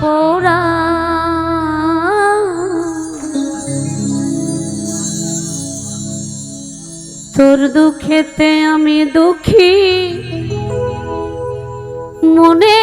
পোড়া। তোর দুঃখেতে আমি দুঃখী। মনে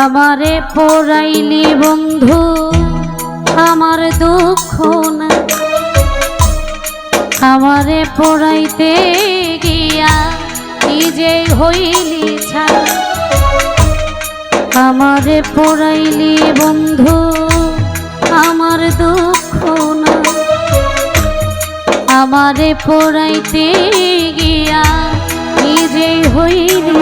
আমারে পড়াইলি বন্ধু, আমার দুঃখ না। আমারে পড়াইতে গিয়া নিজেই হইলি ছাড়া। আমারে পড়াইলি বন্ধু, আমার দুঃখ না। আমারে পড়াইতে গিয়া নিজেই হইলি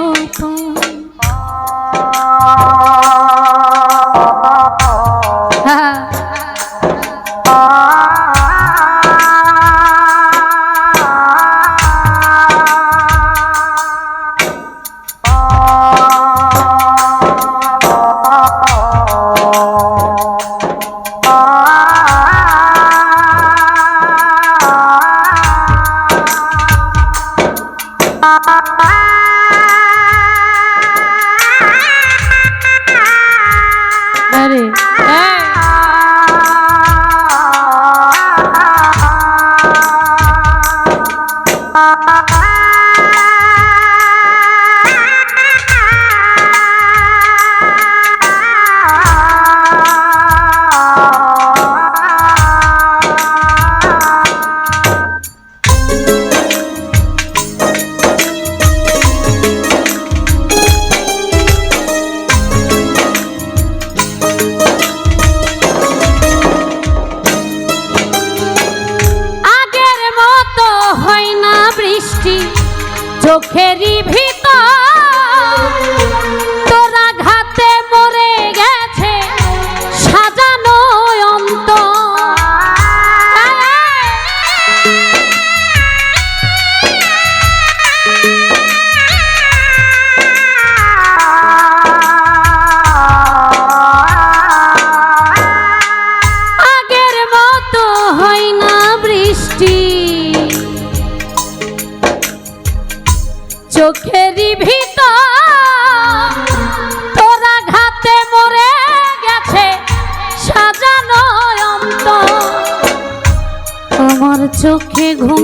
চোখে ঘুম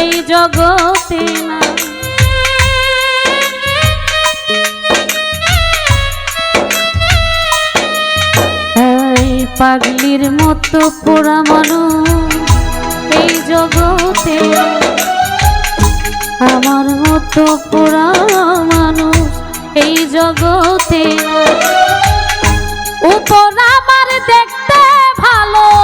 এই জগতে এই পাগলির মতো পোড়া মানুষ এই জগতে আমার মতো পোড়া মানুষ, এই জগতে উপর আমার দেখতে ভালো।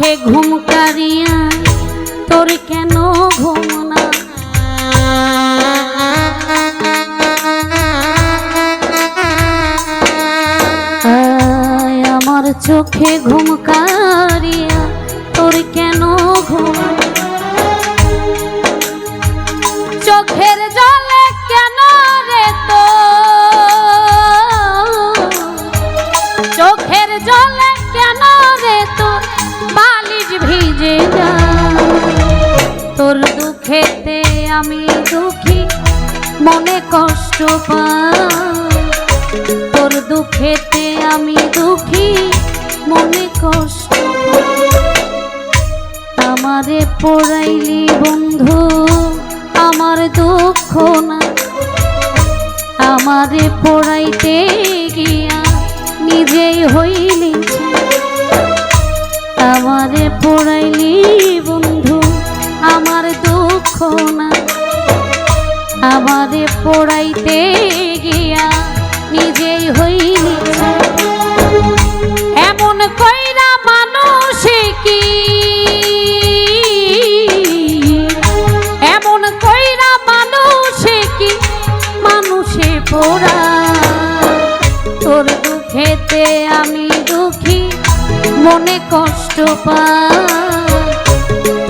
চোখে ঘুম কারিয়া তোর কেন ঘুম না? আমার চোখে ঘুম আমি দুঃখী, মনে কষ্ট পাই। তোর দুঃখেতে আমি দুঃখী, মনে কষ্ট আমারে পড়াইলি বন্ধু, আমার দুঃখ না। আমারে পড়াইতে গিয়া নিজেই হইলি আমারে পড়াইলি বন্ধু, আমার দুঃখ না আমারে পড়াইতে গিয়া নিজেই হইলি। এমন কইরা মানুষ কি? এমন কইরা মানুষ কি? মানুষে পোড়া। তোর দুঃখেতে আমি দুঃখী, মনে কষ্ট পাই।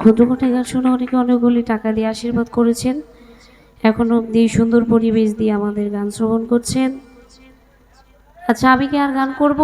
আমার গান শুনে অনেকে অনেকগুলি টাকা দিয়ে আশীর্বাদ করেছেন। এখন অব্দি সুন্দর পরিবেশ দিয়ে আমাদের গান শ্রবণ করছেন। আচ্ছা আমি কি আর গান করব?